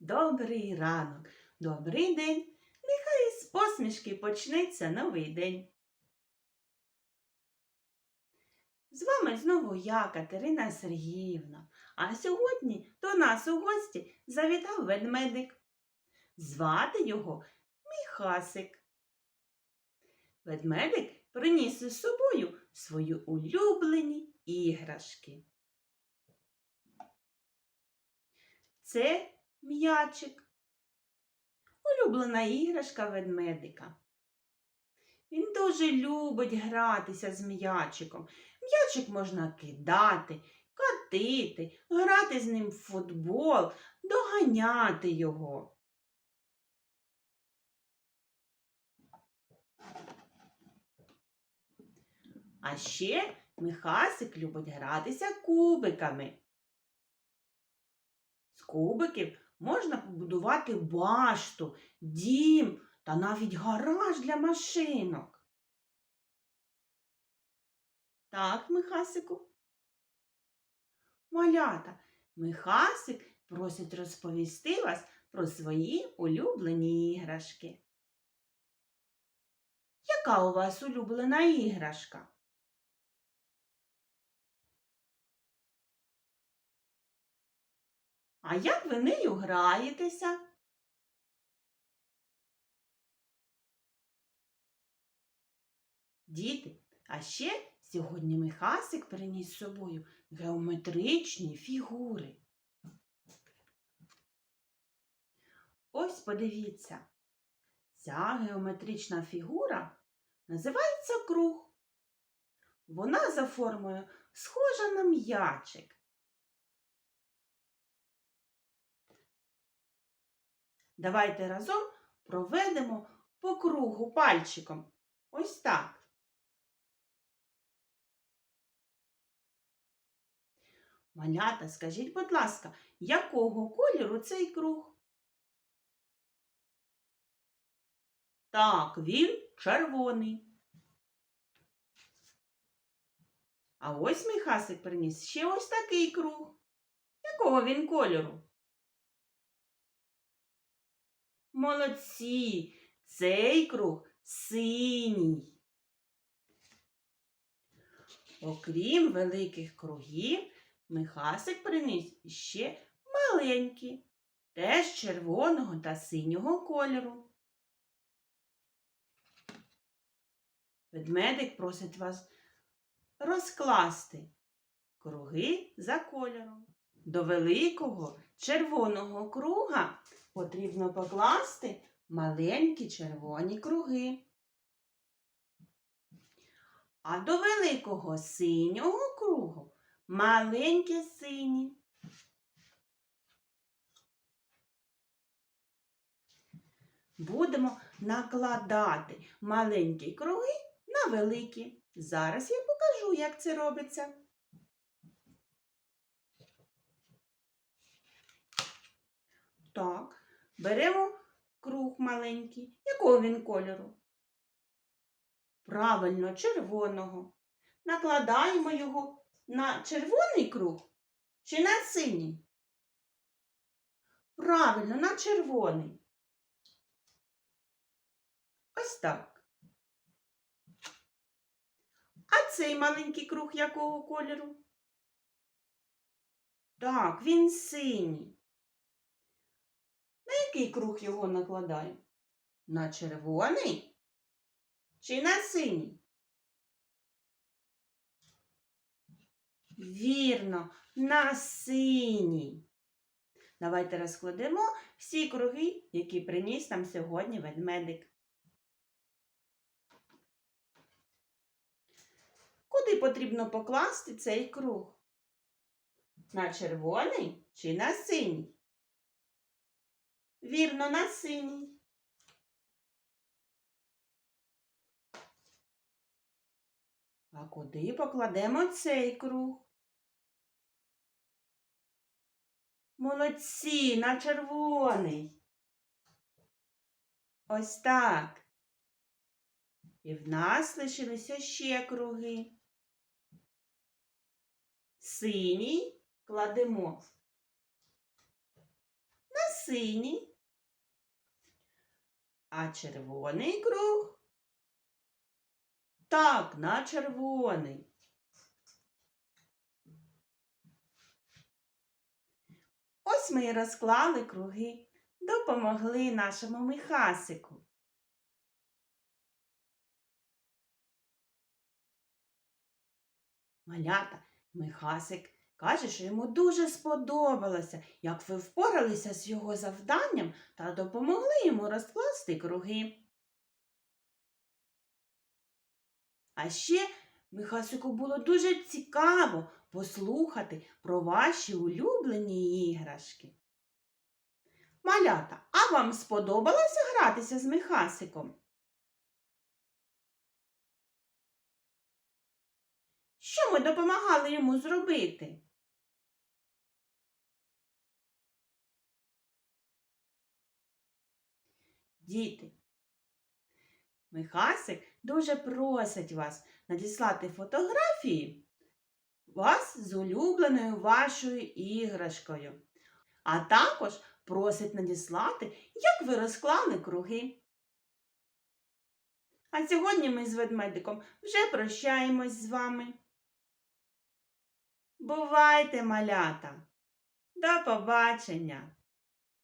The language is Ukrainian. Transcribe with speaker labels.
Speaker 1: Добрий ранок, добрий день. Нехай із посмішки почнеться новий день. З вами знову я, Катерина Сергіївна. А сьогодні до нас у гості завітав ведмедик. Звати його Міхасик. Ведмедик приніс із собою свої улюблені іграшки. Це м'ячик. Улюблена іграшка ведмедика. Він дуже любить гратися з м'ячиком. М'ячик можна кидати, катити, грати з ним в футбол, доганяти його. А ще Михасик любить гратися кубиками. З кубиків можна побудувати башту, дім та навіть гараж для машинок. Так, Михасику? Малята, Михасик просить розповісти вас про свої улюблені іграшки. Яка у вас улюблена іграшка? А як ви нею граєтеся? Діти, а ще сьогодні Михасик приніс з собою геометричні фігури. Ось подивіться, ця геометрична фігура називається круг. Вона за формою схожа на м'ячик. Давайте разом проведемо по кругу пальчиком. Ось так. Малята, скажіть, будь ласка, якого кольору цей круг? Так, він червоний. А ось мій хасик приніс ще ось такий круг. Якого він кольору? Молодці, цей круг синій. Окрім великих кругів, Михасик приніс ще маленькі, теж червоного та синього кольору. Ведмедик просить вас розкласти круги за кольором. До великого червоного круга потрібно покласти маленькі червоні круги. А до великого синього кругу маленькі сині. Будемо накладати маленькі круги на великі. Зараз я покажу, як це робиться. Так, беремо круг маленький. Якого він кольору? Правильно, червоного. Накладаємо його на червоний круг чи на синій? Правильно, на червоний. Ось так. А цей маленький круг якого кольору? Так, він синій. На який круг його накладаємо? На червоний чи на синій? Вірно, на синій. Давайте розкладемо всі круги, які приніс нам сьогодні ведмедик. Куди потрібно покласти цей круг? На червоний чи на синій? Вірно, на синій. А куди покладемо цей круг? Молодці, на червоний. Ось так. І в нас лишилися ще круги. Синій кладемо на синій. А червоний круг? Так, на червоний. Ось ми і розклали круги, допомогли нашому Михасику. Малята, Михасик каже, що йому дуже сподобалося, як ви впоралися з його завданням та допомогли йому розкласти круги. А ще Михасику було дуже цікаво послухати про ваші улюблені іграшки. Малята, а вам сподобалося гратися з Михасиком? Що ми допомагали йому зробити? Діти, Михасик дуже просить вас надіслати фотографії вас з улюбленою вашою іграшкою. А також просить надіслати, як ви розклали круги. А сьогодні ми з ведмедиком вже прощаємось з вами. Бувайте, малята! До побачення!